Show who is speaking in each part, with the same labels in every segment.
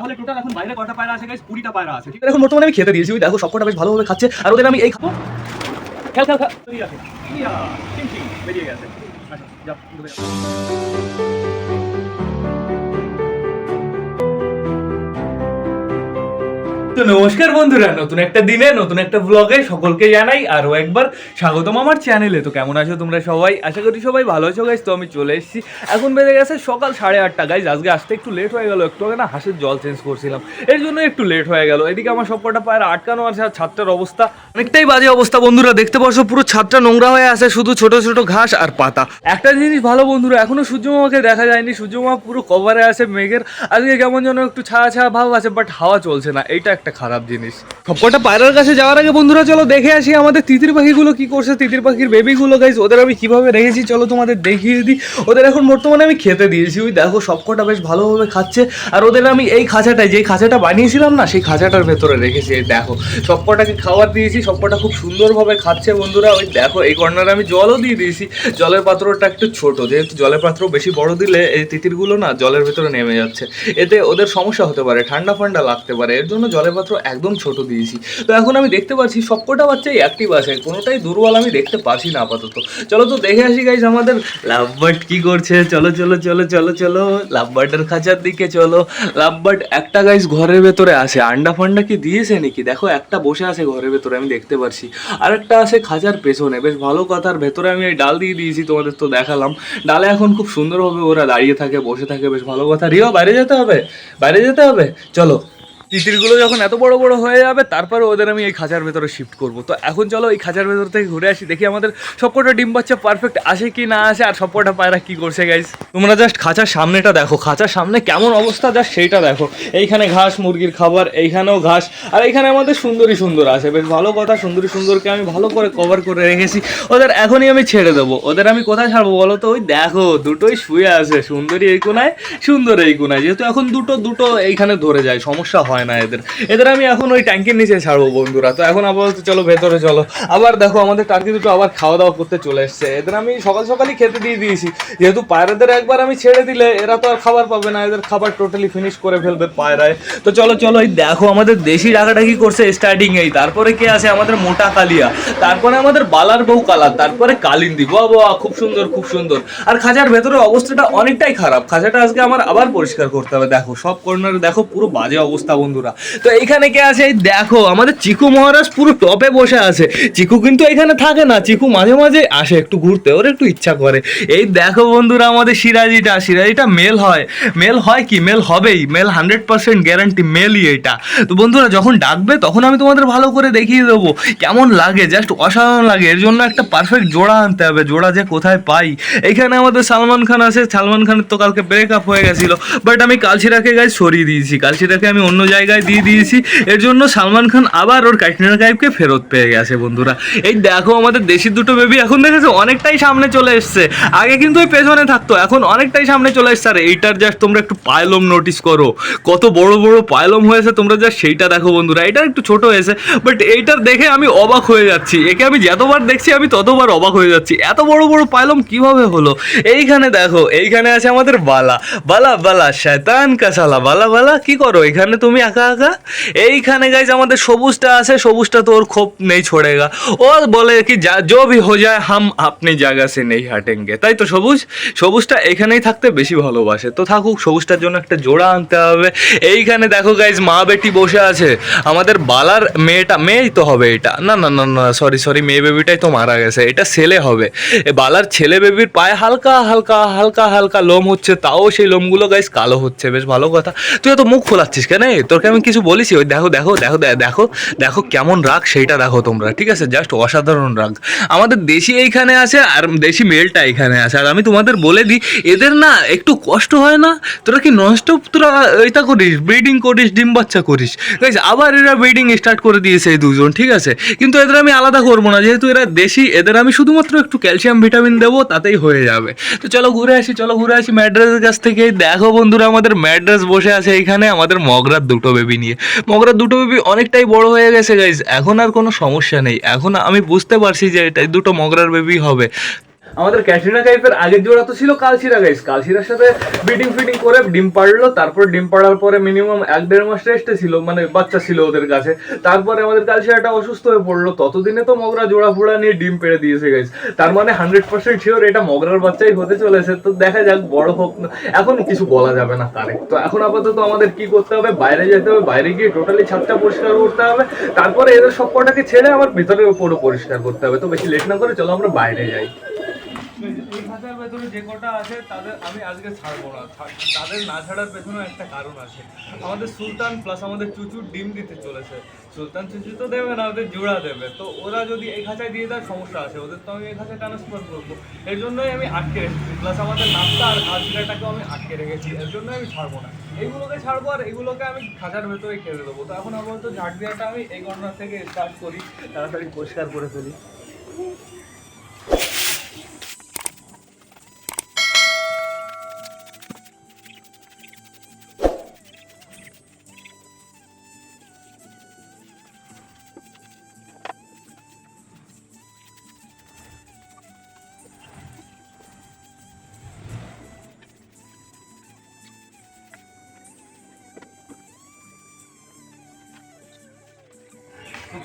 Speaker 1: তাহলে টোটাল এখন বাইরে কটা পায়রা আছে গাইস কুড়িটা পায়রা আছে ঠিক? আছে এখন বর্তমানে আমি খেতে দিয়েছি দেখো সবকটা বেশ ভালোভাবে খাচ্ছে। আর ওদের আমি এই খাব? খেল খেল খেল। বেরিয়ে গেছে। আচ্ছা যাও।
Speaker 2: তো নমস্কার বন্ধুরা, নতুন একটা দিনে, নতুন একটা ব্লগে সকলকে জানাই আরও একবার স্বাগতম আমার চ্যানেলে তো কেমন আছো তোমরা সবাই? আশা করি সবাই ভালো আছো গাইজ তো আমি চলে এসেছি। এখন বেজে গেছে সকাল সাড়ে আটটা গাইজ আজকে আসতে একটু লেট হয়ে গেল। একটু আগে না হাঁসের জল চেঞ্জ করছিলাম। এর জন্য একটু লেট হয়ে গেল। এদিকে আমার সব কটা পায়ের আটকানো আছে আর ছাদটার অবস্থা অনেকটাই বাজে অবস্থা, বন্ধুরা। দেখতে পাচ্ছ, পুরো ছাদটা নোংরা হয়ে আছে, শুধু ছোট ছোট ঘাস আর পাতা। একটা জিনিস ভালো, বন্ধুরা, এখনও সূর্যমামাকে দেখা যায়নি। সূর্যমামা পুরো কভারে আছে মেঘের। আজকে কেমন যেন একটু ছায়া ছায়া ভাব আছে বাট হাওয়া চলছে না। এইটা একটা খারাপ জিনিস। সবকটা পায়রার কাছে যাওয়ার আগে বন্ধুরা, চলো দেখে আসি আমাদের তিতির পাখিগুলো কি করছে, তিতির পাখির বেবিগুলো গাইজ ওদের আমি কীভাবে রেখেছি, চলো তোমাদের দেখিয়ে দিই। ওদের এখন বর্তমানে আমি খেতে দিয়েছি, ওই দেখো সবকটা বেশ ভালোভাবে খাচ্ছে। আর ওদের আমি এই খাঁচাটায়, যেই খাঁচাটা বানিয়েছিলাম না, সেই খাঁচাটার ভেতরে রেখেছি, এই দেখো। সবকটাকে খাবার দিয়েছি সবকটা খুব সুন্দরভাবে খাচ্ছে বন্ধুরা, ওই দেখো, এই কর্নারে আমি জলও দিয়ে দিয়েছি। জলের পাত্রটা একটু ছোট, যেহেতু জলের পাত্র বেশি বড় দিলে এই তিতিরগুলো না জলের ভেতরে নেমে যাচ্ছে। এতে ওদের সমস্যা হতে পারে, ঠান্ডা ফান্ডা লাগতে পারে, এর জন্য জলের পাত্র একদম ছোট দিয়েছি। তো এখন আমি দেখতে পাচ্ছি সবকটা বাচ্চাই অ্যাক্টিভ আছে, কোনোটাই দুর্বল আমি দেখতে পাচ্ছি না আপাতত। চলো তো দেখে আসি গাইজ আমাদের লাভবার্ড কি করছে। চলো চলো চলো চলো চলো, লাভবার্ডের খাঁচার দিকে চলো। লাভবার্ড একটা গাইজ ঘরের ভেতরে আছে। আন্ডা ফান্ডা কি দিয়েছে নাকি? দেখো, একটা বসে আছে ঘরের ভেতরে, আমি দেখতে পাচ্ছি। আর একটা আছে খাঁচার পেছনে। বেশ ভালো কথার ভেতরে আমি এই ডাল দিয়ে দিয়েছি, তোমাদের তো দেখালাম। ডালে এখন খুব সুন্দরভাবে ওরা দাঁড়িয়ে থাকে, বসে থাকে, বেশ ভালো কথা। রিও, বাইরে যেতে হবে, বাইরে যেতে হবে। চলো। তিতিরগুলো যখন এত বড় বড় হয়ে যাবে, তারপরে ওদের আমি এই খাঁচার ভেতরে শিফট করব। তো এখন চলো এই খাঁচার ভেতর থেকে ঘুরে আসি, দেখি আমাদের সবকটা ডিম বাচ্চা পারফেক্ট আসে কি না আসে, আর সবকটা পায়রা কি করছে গাইজ তোমরা জাস্ট খাঁচার সামনেটা দেখো, খাঁচার সামনে কেমন অবস্থা জাস্ট সেইটা দেখো। এইখানে ঘাস, মুরগির খাবার, এইখানেও ঘাস, আর এইখানে আমাদের সুন্দরী সুন্দর আছে। বেশ ভালো কথা, সুন্দরী সুন্দরকে আমি ভালো করে কভার করে রেখেছি। ওদের এখনই আমি ছেড়ে দেবো। ওদের আমি কোথায় ছাড়বো বলো তো? ওই দেখো, দুটোই শুয়ে আছে, সুন্দরী এই কোনায়, সুন্দর এই কোনায়। যেহেতু এখন দুটো দুটো এইখানে ধরে যায়, সমস্যা হয় না এদের। এদের আমি এখন ওই ট্যাঙ্কের নিচে ছাড়বো বন্ধুরা। তো এখন আপাতত চলো, ভেতরে চলো। আবার দেখো, আমাদের টার্কি দুটো আবার খাওয়া দাওয়া করতে চলে এসছে। এদের আমি সকাল সকালই খেতে দিয়ে দিয়েছি। যেহেতু পায়রাদের একবার আমি ছেড়ে দিলে, এরা তো আর খাবার পাবে না। এদের খাবার টোটালি ফিনিশ করে ফেলবে পায়রায়। তো চলো চলো, এই দেখো, আমাদের দেশি ডাকাটা কি করছে স্টার্টিং এই। তারপরে কে আছে? আমাদের মোটা কালিয়া। তারপরে আমাদের বালার বউ কালার তারপরে কালিন্দি। বাহ বাহ, খুব সুন্দর খুব সুন্দর। আর খাঁচার ভেতরে অবস্থাটা অনেকটাই খারাপ। খাঁচাটা আজকে আমার আবার পরিষ্কার করতে হবে। দেখো, সব কর্নারে দেখো, পুরো বাজে অবস্থা বন্ধুরা। তো এখানে কে আছে? দেখো, আমাদের চিকু মহারাজ পুরো টপে বসে আছে। চিকু কিন্তু এখানে থাকে না, চিকু মাঝে মাঝে আসে একটু ঘুরতে, ওর একটু ইচ্ছা করে। এই দেখো বন্ধুরা, আমাদের সিরাজিটা সিরাজিটা মেল হয়। মেল হয় কি? মেল হবেই। মেল হান্ড্রেড পার্সেন্ট গ্যারান্টি মেলই এটা। তো বন্ধুরা, যখন ডাকবে, তখন আমি তোমাদের ভালো করে দেখিয়ে দেবো। কেমন লাগে? জাস্ট অসাধারণ লাগে। এর জন্য একটা পারফেক্ট জোড়া আনতে হবে, জোড়া যে কোথায় পাই। এইখানে আমাদের সালমান খান আছে। সালমান খানের তো কালকে ব্রেকআপ হয়ে গেছিল। বাট আমি কালচিরাকে গায়ে সরিয়ে দিয়েছি। কালচিরাকে আমি অন্য জায়গায় দিয়ে দিয়েছি। এর জন্য সালমান খান আবার ওর কাশ্মীর গাইবকে ফেরত পেয়ে গেছে, বন্ধুরা। এই দেখো আমাদের দেশি দুটো বেবি এখন দেখেছ, অনেকটাই সামনে চলে এসছে। আগে কিন্তু ওই পেছনে থাকতো, এখন অনেকটাই সামনে চলে এসছে। আর এইটার জাস্ট তোমরা একটু পায়লম নোটিস করো। কত বড় বড় পায়লম হয়েছে, তোমরা জাস্ট সেইটা দেখো, বন্ধুরা। এটার একটু ছোট হয়েছে বাট এইটার দেখে আমি অবাক হয়ে যাচ্ছি। একে আমি যতবার দেখছি, আমি ততবার অবাক হয়ে যাচ্ছি। এত বড় বড় পায়লম কীভাবে হলো? এইখানে দেখো, এইখানে আছে আমাদের বালা। বালা বালা, শয়তান কাসালা বালা বালা, কি করো? এখানে তুমি একা একা? এইখানে গাইজ আমাদের সবুজটা আছে, সবুজটা তো ওর খোপ নেই ছোড়েগা। ও বলে কি, যা জো হো যায়, হাম আপনি জায়গা সে নেই হাঁটেঙ্গে। তাই তো সবুজ? সবুজটা এখানেই থাকতে বেশি ভালোবাসে। তো থাকুক, সবুজটার জন্য একটা জোড়া আনতে হবে। এইখানে দেখো গাইজ মা বেটি বসে আছে। আমাদের বালার মেয়েটা, মেয়েই তো হবে এটা। না না না না সরি সরি মেয়ে বেবিটাই তো মারা গেছে। এটা ছেলে হবে। বালার ছেলে বেবির পায়ে হালকা হালকা হালকা হালকা লোম হচ্ছে, তাও সেই লোমগুলো গাইজ কালো হচ্ছে। বেশ ভালো কথা। তুই তো মুখ খোলাচ্ছিস কেন? তোকে আমি কিছু বলেছি, ওই দেখো দেখো দেখো দেখো দেখো কেমন রাগ সেইটা দেখো তোমরা, ঠিক আছে? জাস্ট অসাধারণ রাগ। আমাদের দেশি এইখানে আছে আর দেশি মেলটা এখানে আছে। আর আমি তোমাদের বলে দিই, এদের না একটু কষ্ট হয় না? তোরা কি ননস্টপ তোরা এইটা করিস ব্রিডিং করিস, ডিম বাচ্চা করিস? গাইজ আবার এরা ব্রিডিং স্টার্ট করে দিয়েছে এই দুজন, ঠিক আছে? কিন্তু এদের আমি আলাদা করব না, যেহেতু এরা দেশি, এদের আমি শুধুমাত্র একটু ক্যালসিয়াম ভিটামিন দেবো, তাতেই হয়ে যাবে। তো চলো ঘুরে আসি, চলো ঘুরে আসি ম্যাড্রেসের কাছ থেকে দেখো বন্ধুরা, আমাদের ম্যাড্রেস বসে আছে এইখানে, আমাদের মগরার দুটো বেবি নিয়ে। মগরার দুটো বেবি অনেকটাই বড় হয়ে গেছে গাইজ এখন আর কোনো সমস্যা নেই। এখন আমি বুঝতে পারছি যে এটা দুটো মগরার বেবি হবে। আমাদের ক্যাটরিনা কাইফের আগের জোড়া তো ছিল কালশিরা গাইস কালশিরার সাথে বিডিং ফিডিং করে ডিম পাড়লো, তারপর ডিম পাড়ার পরে মিনিমাম এক দেড় মাস রেস্টে ছিল মানে বাচ্চা ছিল ওদের কাছে। তারপরে আমাদের কালশিরাটা অসুস্থ হয়ে পড়ল। ততদিনে তো মগরা জোড়া ফোড়া নিয়ে ডিম পেড়ে দিয়েছে গাইস তার মানে হান্ড্রেড পার্সেন্ট শিওর এটা মগরার বাচ্চাই হতে চলেছে। তো দেখা যাক, বড় হোক এখন কিছু বলা যাবে না কারেক্ট তো এখন আপাতত আমাদের কি করতে হবে? বাইরে যেতে হবে, বাইরে গিয়ে টোটালি ছাদটা পরিষ্কার করতে হবে। তারপরে এদের সব কটাকে ছেড়ে আবার ভিতরে পুরো পরিষ্কার করতে হবে। তো বেশি লেট না করে চলো আমরা বাইরে যাই। এই খাঁচার ভেতরে যে কটা আছে, তাদের আমি আজকে ছাড়বো না। তাদের না ছাড়ার পেছনে একটা কারণ আছে। আমাদের সুলতান প্লাস আমাদের চুচুর ডিম দিতে চলেছে। সুলতান চুচু তো দেবে না, ওদের জোড়া দেবে। তো ওরা যদি এই খাঁচায় দিয়ে দেওয়ার সমস্যা আছে। ওদের তো আমি এই খাঁচায় ট্রান্সফার করব। এর জন্যই আমি আটকে রেখেছি। প্লাস আমাদের নাস্তা আর আজরাটাকেও আমি আটকে রেখেছি। এর জন্যই আমি ছাড়বো না। এইগুলোকে ছাড়বো আর এগুলোকে আমি খাঁচার ভেতরে খেতে দেবো। তো এখন আপাতত ঝাড় দেওয়াটা আমি এই কর্নার থেকে স্টার্ট করি। তাড়াতাড়ি পরিষ্কার করে ফেলি।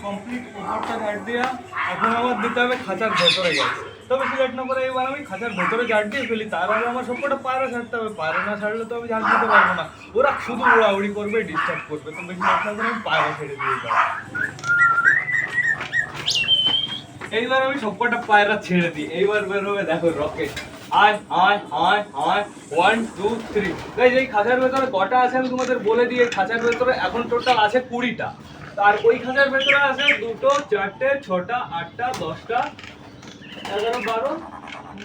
Speaker 2: কমপ্লিট উপরটা ঝাড় দেওয়া এখন আমার দিতে হবে খাঁচার ভেতরে গেছে তবে সিলেক্ট না করে এবার আমি খাঁচার ভেতরে ঝাড় দিয়ে ফেলি। তার আগে আমার সবকটা পায়রা ছাড়তে হবে। পায়রা না ছাড়লে তো আমি ঝাড় দিতে পারব না। ওরা শুধু উড়াউড়ি করবে ডিস্টার্ব করবে। তো বেশি না করে আমি পায়রা ছেড়ে দিয়ে এইবার আমি সবকটা পায়রা ছেড়ে দিই। এইবার বেরোবে, দেখো রকেট আয় আয় আয় আয়। ওয়ান টু থ্রি এই খাঁচার ভেতরে কটা আছে আমি তোমাদের বলে দিই। খাঁচার ভেতরে এখন টোটাল আছে কুড়িটা। আর ওই খাঁচার ভেতরে আছে দুটো চারটে ছটা আটটা দশটা এগারো বারো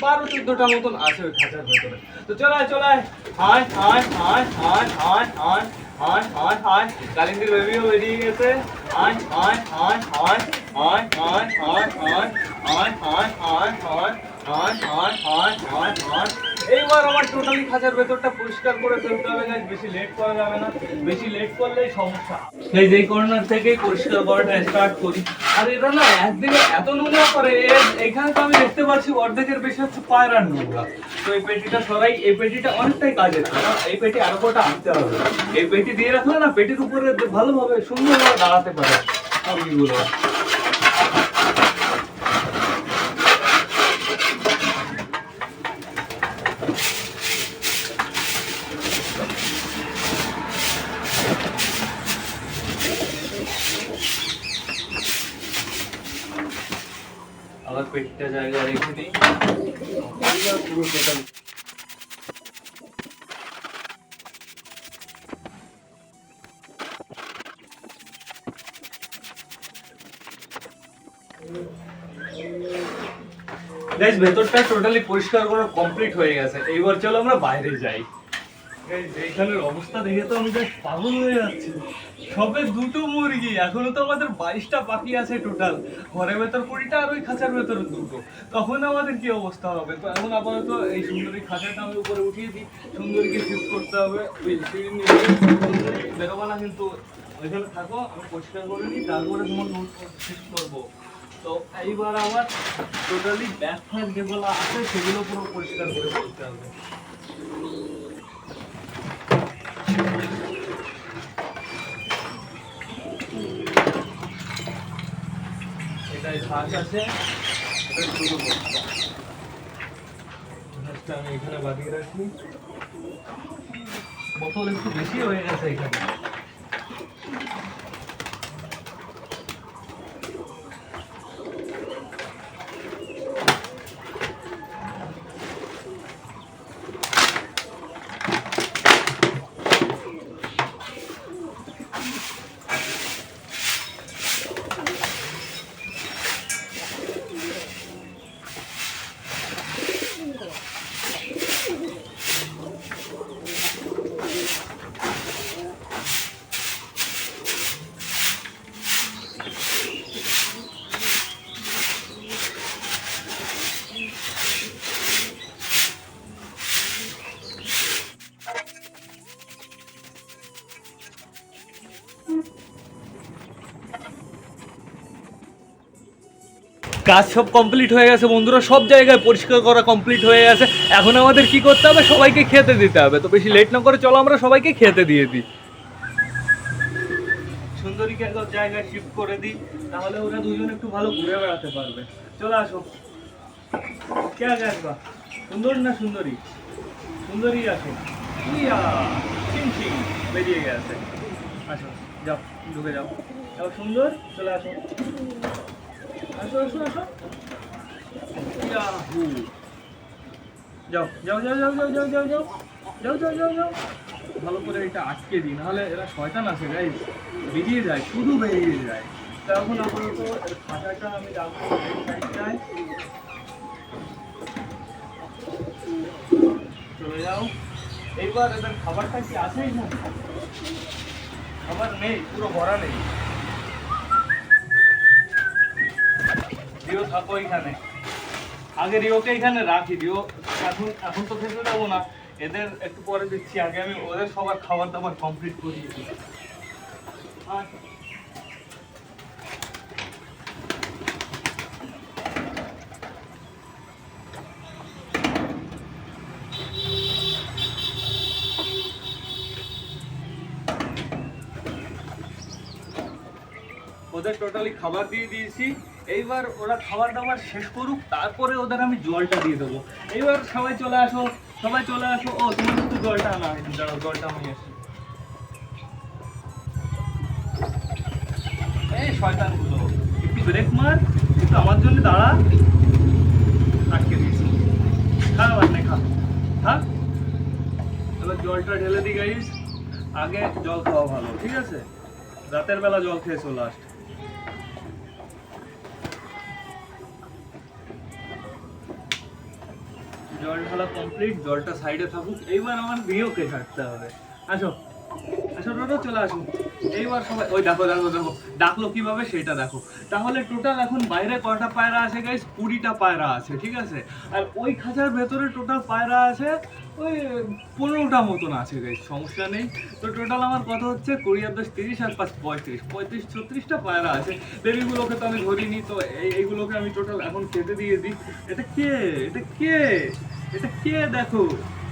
Speaker 2: বারো চোদ্দটা মতন আছে ওই খাঁচার ভেতরে তো চলায় চলায় হায় হায় হায় হায় হায় হায় হায় হায় হায় কালিন্দির বেবিও বেরিয়ে গেছে হায় হায় হায় হায় হায় হায় হায় হায় হায় হায় হায় হায় এইবার আমার টোটালি খাঁচার ভেতরটা পরিষ্কার করে ফেলতে হবে guys, বেশি লেট করা যাবে না। বেশি লেট করলেই সমস্যা। যে কর্নার পরিষ্কার করাটা স্টার্ট করি। আর না এত নোংরা করে এখানে তো আমি দেখতে পাচ্ছি অর্ধেকের বেশি হচ্ছে পায়রার নোংরা। তো এই পেটিটা সরাই এই পেটিটা অনেকটাই কাজের এই পেটি আরও কটা আনতে হবে। এই পেটি দিয়ে রাখলে না পেটির উপরে ভালোভাবে সুন্দরভাবে দাঁড়াতে পারে গাইস ভেতরটা টোটালি পরিষ্কার করা কমপ্লিট হয়ে গেছে। এইবার চলো আমরা বাইরে যাই। এইখানের অবস্থা দেখে তো আমি জাস্ট পাগল হয়ে যাচ্ছি। সবে দুটো মুরগি, এখনও তো আমাদের বাইশটা বাকি আছে টোটাল ঘরের ভেতর কুড়িটা আর ওই খাঁচার ভেতরে দুটো। তখন আমাদের কি অবস্থা হবে? তো এখন আপাতত এই সুন্দরী খাঁচাটা আমি উপরে উঠিয়ে দিই। সুন্দরীকে শিফট করতে হবে। ওই সুন্দরী না কিন্তু ওইখানে থাকো, আমি পরিষ্কার করে নিই, তারপরে তোমার শিফট করব। তো এইবার আমার টোটালি যেগুলো আছে সেগুলো পুরো পরিষ্কার করে বলতে হবে। এটাই ঘাস আছে। আমি এখানে বাঁধিয়ে রাখি। বোতল একটু বেশি হয়ে গেছে এখানে। কাজ সব কমপ্লিট হয়ে গেছে বন্ধুরা, সব জায়গায় পরিষ্কার করা কমপ্লিট হয়ে গেছে। এখন আমাদের কি করতে হবে? সবাইকে খেতে দিতে হবে। তো বেশি লেট না করে চলো, আমরা সবাইকে খেতে দিয়ে দিই। সুন্দরীকে একদম জায়গায় শিফট করে দিই, তাহলে ওরা দুজন একটু ভালো ঘুরে বেড়াতে পারবে। চলে আসো। কে আগে আসবা সুন্দর না সুন্দরী? সুন্দরী আসো ইয়া চিং বেরিয়ে গেছে। আসো, যাও, ঢুকে যাও। যাও সুন্দর, চলে আসো আসো আসো আসো ইয়াহু যাও যাও যাও যাও যাও যাও যাও যাও। যাও ভালো করে এটা আটকে দিই, নাহলে এরা শয়তান আছে গাইজ বেরিয়ে যায়, শুধু বেরিয়ে যায়। তখন আমি যাও। এইবার এদের খাবারটা কি আছেই না? খাবার নেই, পুরো ভরা নেই। রিও থাকো এখানে আগে রিওকে এখানে রাখি রিও এখন এখন তো খেতে দেবো না। এদের একটু পরে দিচ্ছি। আগে আমি ওদের সবার খাবার দাবার কমপ্লিট আয়। ওদের টোটালি খাবার দিয়ে দিয়েছি। এইবার ওরা খাবার দাবার শেষ করুক, তারপরে ওদের আমি জলটা দিয়ে দেবো। এইবার সবাই চলে আসো, সবাই চলে আসো। ও তোমাদের কিন্তু জলটা আনা হয়নি দাঁড়াও, জলটা আমি আসি এই শয়তানগুলো, একটু ব্রেক মার, একটু আমার জন্য দাঁড়া। আটকে দিয়েছি। খা আর নে খা। খা। এবার জলটা ঢেলে দিই গাইস আগে জল খাওয়া ভালো, ঠিক আছে? রাতের বেলা জল খেয়েছো লাস্ট জল ঢালা কমপ্লিট জলটা সাইডে থাকুক, এইবার আমার বিয়েকে ছাড়তে হবে। আসো আসো টোটো চলে আসো এইবার সবাই, ওই দেখো দেখো দেখো ডাকলো কীভাবে সেটা দেখো। তাহলে টোটাল এখন বাইরে কয়টা পায়রা আছে গাইস কুড়িটা পায়রা আছে, ঠিক আছে? আর ওই খাঁচার ভেতরে টোটাল পায়রা আছে, ওই পনেরোটা মতন আছে গাইস সমস্যা নেই। তো টোটাল আমার কথা হচ্ছে? কুড়ি আর দশ তিরিশ, আর পাঁচ, পঁয়ত্রিশ। পঁয়ত্রিশ, ছত্রিশটা পায়রা আছে। বেবিগুলোকে তো আমি ধরিনি, তো এই, এইগুলোকে আমি টোটাল এখন খেতে দিয়ে দিই। এটা কে? এটা কে? এটা কে দেখো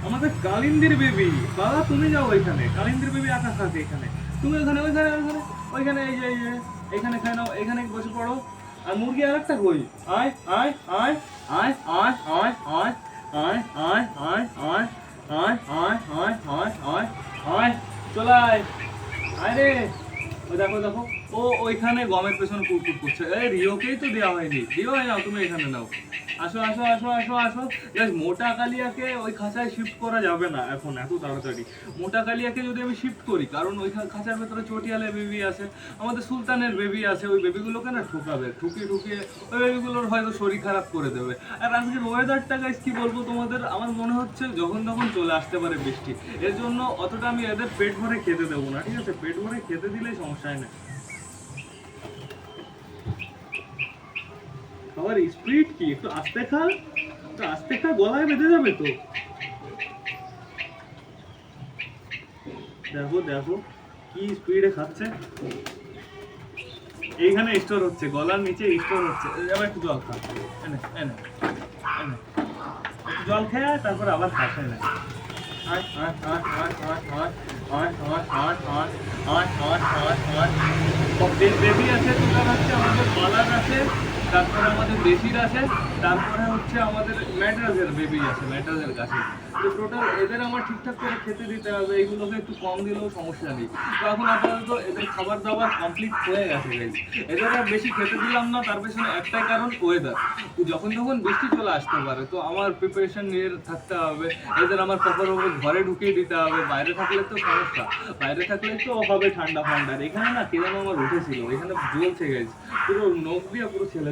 Speaker 2: আমাদের কালিন্দির বেবি বাবা তুমি যাও ওইখানে কালিন্দির বেবি একা থাকে এখানে তুমি ওখানে ওইখানে ওইখানে ওইখানে এই যে এই যে এখানে খাই নাও এখানে বসে পড়ো আর মুরগি আর একটা কই আয় আয় আয় আয় আয় আয় আয় আয় আয় আয় আয় আয় আয় আয় আয় আয় আয় চলে আয় আয় রে ও দেখো দেখো ও ওইখানে গমের পেছনে কুকুর করছে। এই রিওকেই তো দেওয়া হয়নি। রিও নাও তুমি এখানে নাও। আসো আসো আসো আসো আসো। Guys, মোটা কালিয়াকে ওই খাঁচায় শিফট করা যাবে না এখন এত তাড়াতাড়ি। মোটা কালিয়াকে যদি আমি শিফট করি কারণ ওই খাঁচার ভেতরে চটিয়ালের বেবি আছে আমাদের সুলতানের বেবি আছে ওই বেবিগুলোকে না ঠুকাবে ঠুকিয়ে ঠুকিয়ে ওই বেবিগুলোর হয়তো শরীর খারাপ করে দেবে। আর আজকের ওয়েদারটা গাইস কি বলব তোমাদের? আমার মনে হচ্ছে যখন তখন চলে আসতে পারে বৃষ্টি। এর জন্য অতটা আমি এদের পেট ভরে খেতে দেবো না ঠিক আছে? পেট ভরে খেতে দিলেই সমস্যা হয় খাবার স্পিড কি একটু আস্তে খা একটু আস্তে খা গলায় বেঁধে যাবে তো দেখো দেখো কি স্পিডে খাচ্ছে এইখানে স্টোর হচ্ছে গলার নিচে স্টোর হচ্ছে আবার একটু জল খা এনে এনে এনে জল খেয়ে আয়, তারপর আবার খাস এনে আয় আয় আয় আয় আয় আয় আয় আয় আয় আয় আয় আছে হচ্ছে আমাদের পালার আছে তারপরে আমাদের দেশির আছে, তারপরে হচ্ছে আমাদের ম্যাট্রাসের বেবি আছে, ম্যাট্রাসের কাছে তো টোটাল এদের আমার ঠিকঠাক করে খেতে দিতে হবে, এইগুলোকে একটু কম দিলেও সমস্যা নেই। তো এখন আপাতত এদের খাবার দাবার কমপ্লিট হয়ে গেছে এদের আর বেশি খেতে দিলাম না, তার পেছনে একটাই কারণ ওয়েদার যখন যখন বৃষ্টি চলে আসতে পারে, তো আমার প্রিপারেশন নিয়ে থাকতে হবে। এদের আমার প্রপারভাবে ঘরে ঢুকিয়ে দিতে হবে। বাইরে থাকলে তো সমস্যা। বাইরে থাকলে তো হবে ঠান্ডা ফান্ডার। এখানে না কেন আমার উঠেছিল, এখানে জ্বলছে গেছে পুরো নখ দিয়ে পুরো ছেলে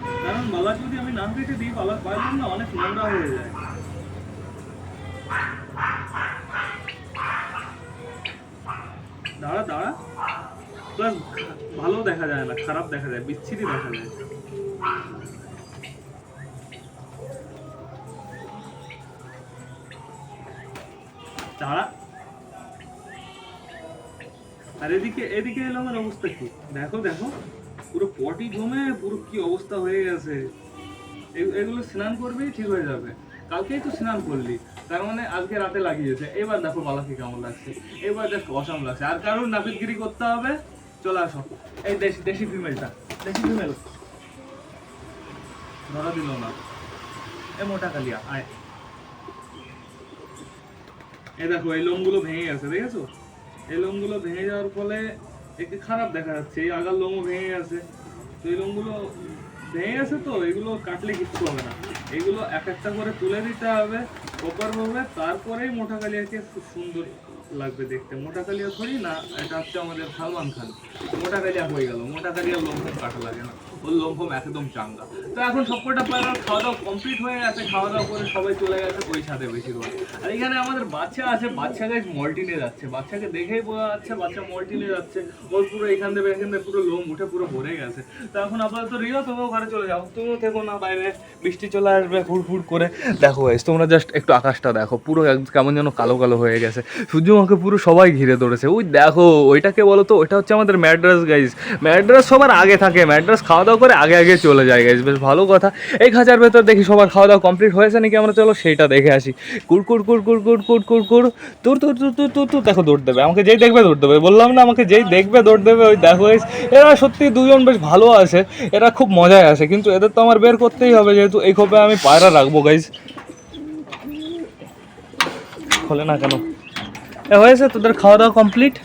Speaker 2: কারণ মালা যদি আমি না কেটে দিই পালা না অনেক নোংরা হয়ে যায়।
Speaker 1: দাঁড়া দাঁড়া। প্লাস ভালো দেখা যায় না, খারাপ দেখা যায়, বিচ্ছিরি দেখা যায়। দাঁড়া। আর এদিকে এদিকে এলো আমার অবস্থা কি? দেখো দেখো। পুরো পটি জমে পুরো কি অবস্থা হয়ে গেছে। এগুলো স্নান করবেই ঠিক হয়ে যাবে। কালকেই তো স্নান করলি। তার মানে আজকে রাতে লাগিয়েছে। এবার দেখো বালাকি কেমন লাগছে। এবার দেখ অসাম লাগছে। আর কারোর নাপিতগিরি করতে হবে? চলে আসো। এই দেশি দেশি ফিমেলটা দেশি ফিমেল ধরা দিল না। এ মোটা কালিয়া, আয়। এই দেখো, এই লোমগুলো ভেঙে গেছে, দেখেছ? এই লোমগুলো ভেঙে যাওয়ার ফলে একটু খারাপ দেখা যাচ্ছে, এই আগার লোমও ভেঙে গেছে। তো এই লোমগুলো ভেঙে গেছে তো, এগুলো কাটলে কিচ্ছু হবে না। এগুলো এক একটা করে তুলে দিতে হবে, প্রপারভাবে, তারপরেই মোটা কালিয়াকে সুন্দর লাগবে দেখতে। মোটা কালিয়া থরি না, এটা হচ্ছে আমাদের সালমান খান। মোটা কালিয়া হয়ে গেল। মোটা কালিয়ার লোমফোম কাটা লাগে না। ওর লোমফোম একদম চাঙ্গা। তো এখন সবকটা পায়রা খাওয়া দাওয়া কমপ্লিট হয়ে গেছে। খাওয়া দাওয়া করে সবাই চলে গেছে ওই ছাদে বেশিরভাগ। আর এখানে আমাদের বাচ্চা আছে। বাচ্চা গাছ মল্টিনে যাচ্ছে। বাচ্চাকে দেখেই বোঝা যাচ্ছে বাচ্চা মল্টিনে যাচ্ছে। ওর পুরো এখান থেকে এখান থেকে পুরো লোম উঠে পুরো ভরে গেছে। তো এখন আপাতত রিও তুমিও ঘরে চলে যাও। তুমিও থেকো না বাইরে। বৃষ্টি চলে আসবে হুড় হুড় করে। দেখো তোমরা জাস্ট একটু আকাশটা দেখো। পুরো কেমন যেন কালো কালো হয়ে গেছে। আমাকে পুরো সবাই ঘিরে ধরেছে। ওই দেখো, ওইটাকে বলো তো, ওইটা হচ্ছে আমাদের ম্যাড্রাস গাইজ ম্যাড্রাস সবার আগে থাকে। ম্যাড্রাস খাওয়া দাওয়া করে আগে আগে চলে যায় গাইজ বেশ ভালো কথা। এই খাঁচার ভেতর দেখি সবার খাওয়া দাওয়া কমপ্লিট হয়েছে নাকি? আমরা চলো সেইটা দেখে আসি। কুড়কুড় কুর কুর কুড়কুড় তোর তোর তোর তোর তোর তোর, দেখো দৌড় দেবে। আমাকে যেই দেখবে দৌড় দেবে। বললাম না, আমাকে যেই দেখবে দৌড় দেবে, ওই দেখো গাইজ এরা সত্যি দুজন বেশ ভালো আছে। এরা খুব মজায় আছে। কিন্তু এদের তো আমার বের করতেই হবে, যেহেতু এই খোপে আমি পায়রা রাখব গাইজ খোলে না কেন? হয়েছে তোদের খাওয়া দাওয়া কমপ্লিট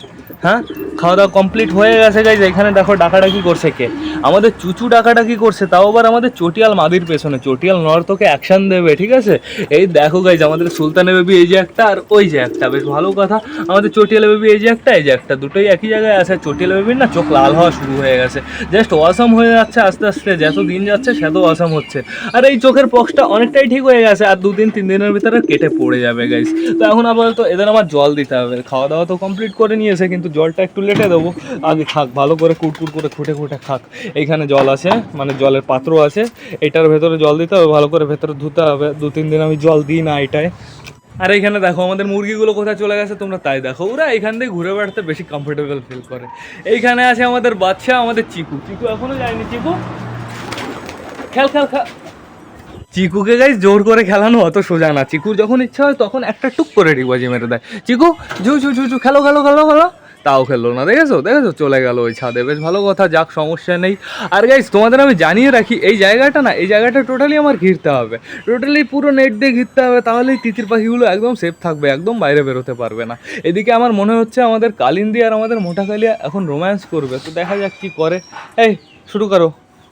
Speaker 1: হ্যাঁ? খাওয়া দাওয়া কমপ্লিট হয়ে গেছে গাইজ এখানে দেখো ডাকাডাকি করছে কে? আমাদের চুচু ডাকাডাকি করছে, তাও আবার আমাদের চটিয়াল মাদির পেছনে। চটিয়াল নর তোকে অ্যাকশন দেবে, ঠিক আছে? এই দেখো গাইজ আমাদের সুলতানের বেবি এই যে একটা, আর ওই যে একটা। বেশ ভালো কথা, আমাদের চটিয়াল বেবি এই যে একটা, এই যে একটা। দুটোই একই জায়গায় আছে। চটিয়াল বেবির না চোখ লাল হওয়া শুরু হয়ে গেছে। জাস্ট অসম হয়ে যাচ্ছে আস্তে আস্তে। যত দিন যাচ্ছে সেত অসম হচ্ছে। আর এই চোখের পক্সটা অনেকটাই ঠিক হয়ে গেছে। আর দুদিন, তিন দিনের ভিতরে কেটে পড়ে যাবে গাইজ তো এখন আপাতত এদের আমার জল দিতে হবে। খাওয়া দাওয়া তো কমপ্লিট করে নিয়েছে, কিন্তু জলটা একটু লেটে দেবো। আগে খাক, ভালো করে কুটকুট করে খুঁটে খুঁটে খাক। এইখানে জল আছে মানে জলের পাত্র আছে। এটার ভেতরে জল দিতে হবে, ভালো করে ভেতরে ধুতে হবে। দু তিন দিন আমি জল দিই না এটায়। আর এইখানে দেখো, আমাদের মুরগিগুলো কোথায় চলে গেছে, তোমরা তাই দেখো। ওরা এখান থেকে ঘুরে বেড়াতে বেশি কমফোর্টেবল ফিল করে। এইখানে আছে আমাদের বাচ্চা, আমাদের চিকু। চিকু এখনও যায়নি, চিকু? খেল খেল খেল। চিকুকে গাইজ জোর করে খেলানো অত সোজা না। চিকুর যখন ইচ্ছা হয়, তখন একটা টুক করে ডিবাজি মেরে দেয়। চিকু, ঝু ঝু ঝু ঝু, খেলো খেলো খেলো খেলো। তাও খেললো না, দেখেছ? দেখেছ? চলে গেল ওই ছাদে। বেশ ভালো কথা, যাক, সমস্যা নেই। আর গাইজ তোমাদের আমি জানিয়ে রাখি, এই জায়গাটা না, এই জায়গাটা টোটালি আমার ঘিরতে হবে। টোটালি পুরো নেট দিয়ে ঘিরতে হবে, তাহলেই তিতির পাখিগুলো একদম সেফ থাকবে, একদম বাইরে বেরোতে পারবে না। এদিকে আমার মনে হচ্ছে আমাদের কালিন্দি আর আমাদের মোটা কালিয়া এখন রোম্যান্স করবে, তো দেখা যাক কী করে। এই, শুরু করো।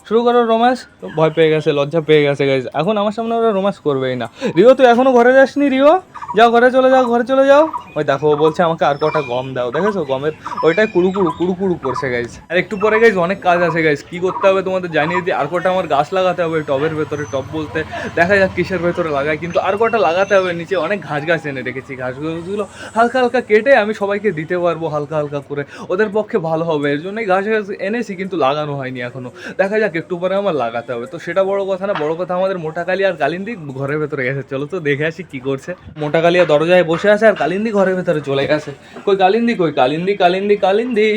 Speaker 1: শুরু করো রোম্যান্স। ভয় পেয়ে গেছে, লজ্জা পেয়ে গেছে গাইজ এখন আমার সামনে ওরা রোম্যান্স করবেই না। রিও, তুই এখনও ঘরে যাসনি, রিও? যাও, ঘরে চলে যাও, ঘরে চলে যাও। ওই দেখো বলছে আমাকে আর কটা গম দাও, দেখেছ? গমের ওইটাই কুড়ু কুড়ু কুড়ু কুড়ু করছে গাইজ আর একটু পরে গাইজ অনেক কাজ আছে গাইজ কি করতে হবে তোমাদের জানিয়ে দিই। আর কটা আমার গাছ লাগাতে হবে, টবের ভেতরে, টব বলতে। দেখা যাক কিসের ভেতরে লাগায়, কিন্তু আর কটা লাগাতে হবে, নিচে অনেক ঘাস গাছ এনে রেখেছি। ঘাস ঘাসগুলো হালকা হালকা কেটে আমি সবাইকে দিতে পারব হালকা হালকা করে। ওদের পক্ষে ভালো হবে, এর জন্যই ঘাস গাছ এনেছি, কিন্তু লাগানো হয়নি এখনও। দেখা যাক একটু পরে আমার লাগাতে হবে। তো সেটা বড় কথা না, বড় কথা আমাদের মোটা কালি আর কালিন্দি ঘরের ভেতরে গেছে। চলো তো দেখে আসি কি করছে। মোটা কালিয়া দরজায় বসে আছে আর কালিন্দি ঘরের ভেতরে চলে গেছে। কই কালিন্দি কই কালিন্দি কালিন্দি কালিন্দি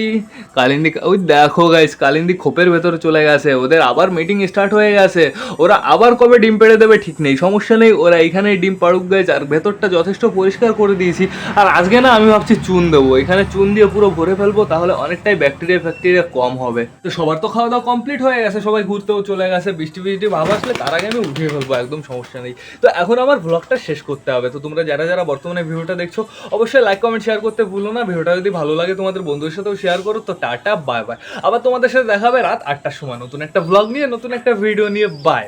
Speaker 1: কালিন্দি, ওই দেখো গাইস কালিন্দি খোপের ভেতরে চলে গেছে। ওদের আবার মিটিং স্টার্ট হয়ে গেছে। ওরা আবার কবে ডিম পেড়ে দেবে ঠিক নেই, সমস্যা নেই। ওরা এখানেই ডিম পাড়ুক গাইছে আর ভেতরটা যথেষ্ট পরিষ্কার করে দিয়েছি। আর আজকে না আমি ভাবছি চুন দেবো। এখানে চুন দিয়ে পুরো ভরে ফেলব, তাহলে অনেকটাই ব্যাকটেরিয়া ফ্যাকটেরিয়া কম হবে। তো সবার তো খাওয়া দাওয়া কমপ্লিট হয়ে গেছে সবাই ঘুরতেও চলে গেছে, বৃষ্টি বৃষ্টি, ভাব আসলে তার আগে আমি উঠিয়ে ফেলব, একদম সমস্যা নেই। তো এখন আমার ব্লগটা শেষ করতে হবে। তো তোমরা যারা যারা বর্তমানে ভিডিওটা দেখছ, অবশ্যই লাইক কমেন্ট শেয়ার করতে ভুলো না। ভিডিওটা যদি ভালো লাগে তোমাদের বন্ধুদের সাথেও শেয়ার করো। তো টাটা বাই বাই আবার তোমাদের সাথে দেখাবে রাত আটটার সময়। নতুন একটা ব্লগ নিয়ে, নতুন একটা ভিডিও নিয়ে বাই